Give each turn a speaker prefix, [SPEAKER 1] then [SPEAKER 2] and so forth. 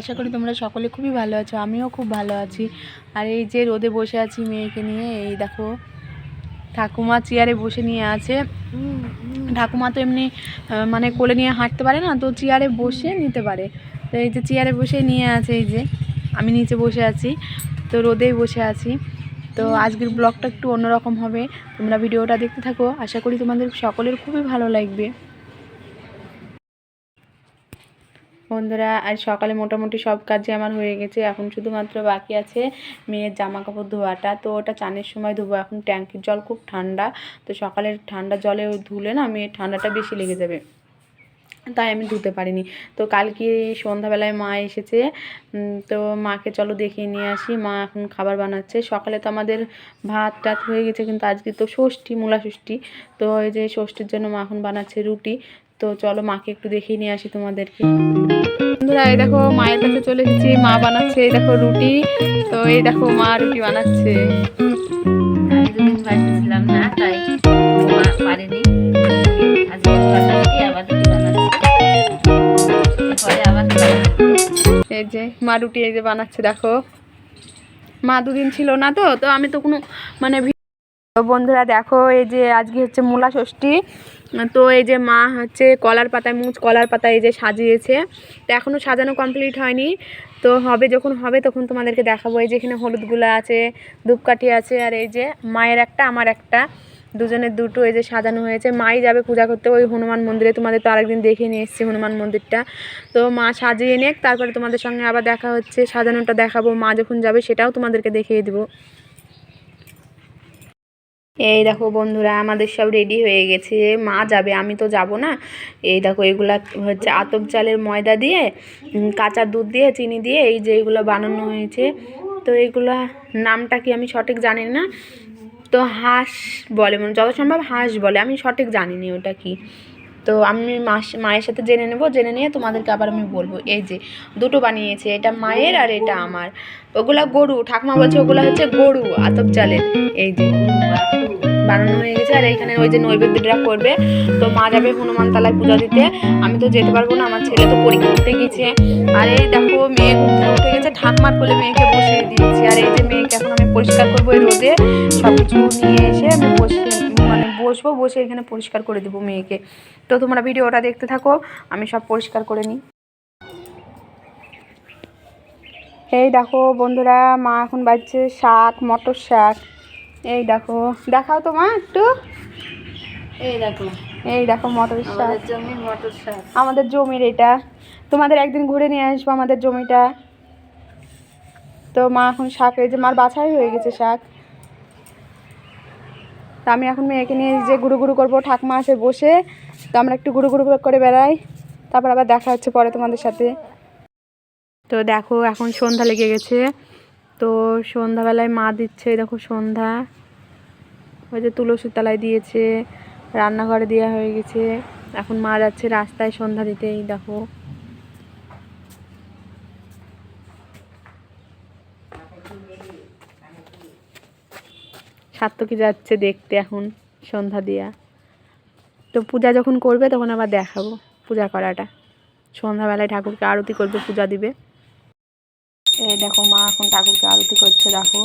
[SPEAKER 1] আশা করি তোমরা সকলে খুবই ভালো আছো, আমিও খুব ভালো আছি। আর এই যে রোদে বসে আছি মেয়েকে নিয়ে, এই দেখো, ঠাকুমা চেয়ারে বসে নিয়ে আছে। ঠাকুমা তো এমনি মানে কোলে নিয়ে হাঁটতে পারে না, তো চেয়ারে বসে নিতে পারে। তো এই যে চেয়ারে বসে নিয়ে আছে, এই যে, আমি নিচে বসে আছি, তো রোদেই বসে আছি। তো আজকের ব্লগটা একটু অন্যরকম হবে, তোমরা ভিডিওটা দেখতে থাকো, আশা করি তোমাদের সকলের খুবই ভালো লাগবে। বন্ধুরা আজ সকালে মোটামুটি সব কাজই আমার হয়ে গেছে। এখন শুধুমাত্র বাকি আছে মেয়ের জামা কাপড় ধোয়াটা। তো ওটা চানের সময় ধোবো। এখন ট্যাঙ্কির জল খুব ঠান্ডা। তো সকালের ঠান্ডা জলে ধুলে না মেয়ের ঠান্ডাটা বেশি লেগে যাবে। তাই আমি ধুতে পারিনি। তো কালকে সন্ধ্যাবেলায় মা এসেছে। তো মাকে চলো দেখিয়ে নিয়ে আসি। মা এখন খাবার বানাচ্ছে। সকালে তো আমাদের ভাত টাত হয়ে গেছে। কিন্তু আজকে তো ষষ্ঠী, মূলা ষষ্ঠী। তো এই যে ষষ্ঠীর জন্য মা এখন বানাচ্ছে রুটি। তো চলো মাকে একটু দেখিয়ে নিয়ে আসি তোমাদেরকে। বন্ধুরা এই দেখো মায়ের কাছে চলে এসেছি মা বানাচ্ছে এই দেখো রুটি। তো এই দেখো মা রুটি বানাচ্ছে।
[SPEAKER 2] আমি দুদিন বাড়িতে ছিলাম না তাই পারেনি।
[SPEAKER 1] এই যে মা রুটি এই যে বানাচ্ছে দেখো। মা দুদিন ছিল না তো তো আমি তো কোনো মানে তো বন্ধুরা দেখো, এই যে আজকে হচ্ছে মূলা ষষ্ঠী। তো এই যে মা হচ্ছে কলার পাতায় মুচ কলার পাতায় এই যে সাজিয়েছে। তো এখনও সাজানো কমপ্লিট হয়নি। তো হবে যখন হবে তখন তোমাদেরকে দেখাবো। এই যে এখানে হলুদগুলো আছে, ধূপকাঠি আছে, আর এই যে মায়ের একটা, আমার একটা। দুজনের দুটো এই যে সাজানো হয়েছে। মাই যাবে পূজা করতে, ওই হনুমান মন্দিরে। তোমাদের তো আরেকদিন দেখে নিয়ে এসেছি হনুমান মন্দিরটা। তো মা সাজিয়ে নেক, তারপরে তোমাদের সঙ্গে আবার দেখা হচ্ছে, সাজানোটা দেখাবো। মা যখন যাবে সেটাও তোমাদেরকে দেখিয়ে দেবো। এই দেখো বন্ধুরা, আমাদের সব রেডি হয়ে গেছে। মা যাবে, আমি তো যাব না। এই দেখো, এগুলা হচ্ছে আতপ চালের ময়দা দিয়ে কাঁচা দুধ দিয়ে, চিনি দিয়ে এই যে এগুলো বানানো হয়েছে। তো এগুলা নামটা কি আমি সঠিক জানি না? তো হাঁস বলে মানে যত সম্ভব হাঁস বলে, আমি সঠিক জানি না ওটা কি। তো আমি মায়ের সাথে জেনে নেব, জেনে নিয়ে তোমাদেরকে আবার আমি বলব। এই যে, দুটো বানিয়েছে, এটা মায়ের আর এটা আমার। ওগুলা গরু, ঠাকুমা বলছে ওগুলা হচ্ছে গরু, আতপ চালের। এই যে বানানো হয়ে গেছে। আর এইখানে ওই যে নৈবেদ্যটা করবে। তো মা যাবে হনুমান তলায় পূজা দিতে। আমি তো যেতে পারব না, আমার ছেলে তো পরীক্ষা করতে গেছে। আর এই দেখো, মেয়ে উঠে গেছে ঠাকমার কোলে মেয়েকে বসিয়ে দিয়েছি। আর এই যে মেয়েকে এখন আমি পরিষ্কার করব এই রোদে। সব কিছু নিয়ে এসে আমি বসে মানে বসবো, বসে এখানে পরিষ্কার করে দেবো মেয়েকে। তো তোমরা ভিডিওটা দেখতে থাকো, আমি সব পরিষ্কার করে নিই। এই দেখো বন্ধুরা, মা এখন বাজছে শাক, মটর শাক। এই দেখো দেখাও তো মা একটু।
[SPEAKER 2] এই দেখো।
[SPEAKER 1] এই দেখো মটর শাক।
[SPEAKER 2] আমাদের জমির মটর শাক।
[SPEAKER 1] আমাদের জমির এটা। তোমাদের একদিন ঘুরে নিয়ে আসব আমাদের জমিটা। তো মা এখন শাক এই যে মার বাছাই হয়ে গেছে শাক। তা আমি এখন মেয়েকে নিয়ে যে গুরু গুরু করব ঠাকমা আসে বসে। তো আমরা একটু গুরু গুরু করে বেড়াই। তারপর আবার দেখা হচ্ছে পরে তোমাদের সাথে। তো দেখো এখন সন্ধ্যা লেগে গেছে। তো সন্ধ্যাবেলায় মা দিচ্ছে এই দেখো সন্ধ্যা। ওই যে তুলসী তলায় দিয়েছে, রান্নাঘরে দেওয়া হয়ে গেছে। এখন মা যাচ্ছে রাস্তায় সন্ধ্যা দিতে এই দেখো। সার্থকী যাচ্ছে দেখতে এখন সন্ধ্যা দিয়া। তো পূজা যখন করবে তখন আবার দেখাবো পূজা করাটা। সন্ধ্যাবেলায় ঠাকুরকে আরতি করবে, পূজা দিবে। এই দেখো মা এখন ঠাকুরকে আরতি করছে, দেখো।